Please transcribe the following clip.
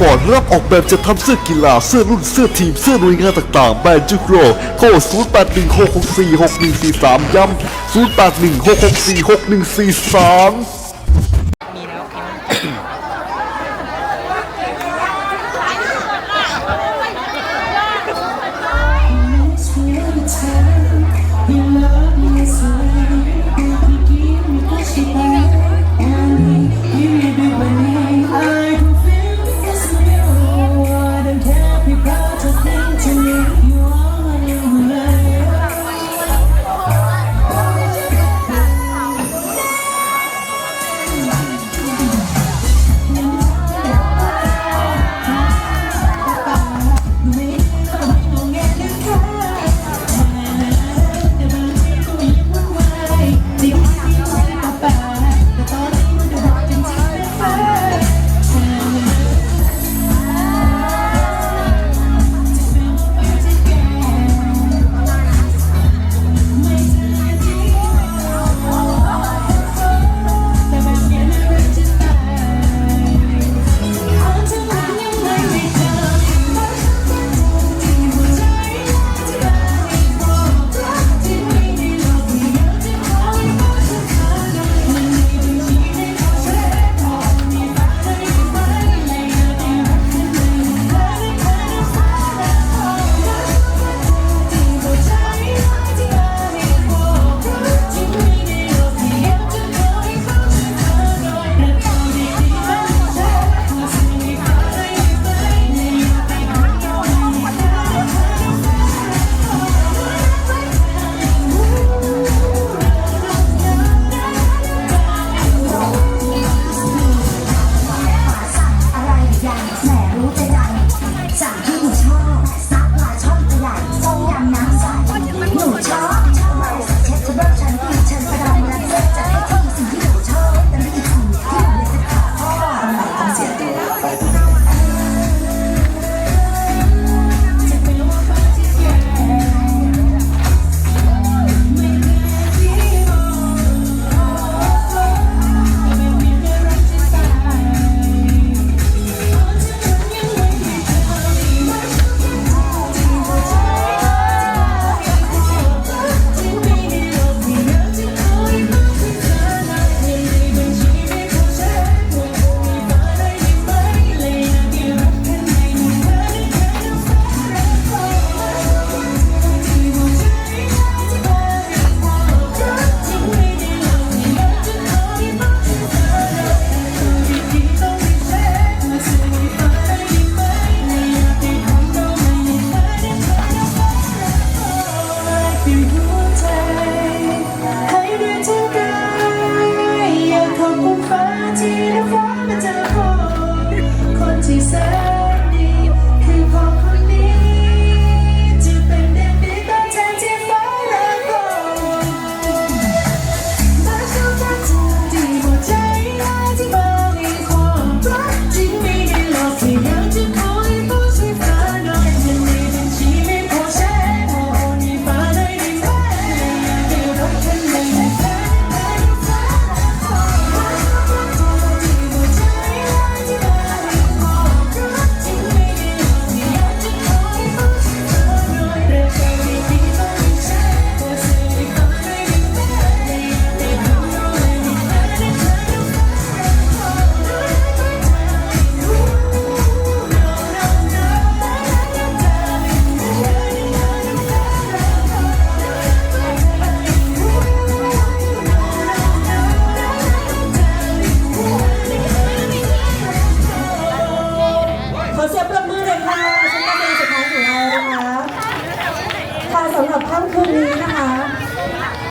ปอร์ตรับออกแบบจะทำเสื้อกีฬาเสื้อรุ่นเสื้อทีมเสื้อหน่วยงานต่างๆแบรนด์จุกโรโทร0816646143 ย้ำ 0816646143 Now ขอเสียงปรบมือหน่อยค่ะฉันักเป็นสุดท้ายของเรานะคะค่ะสำหรับค่ำคืนนี้นะคะ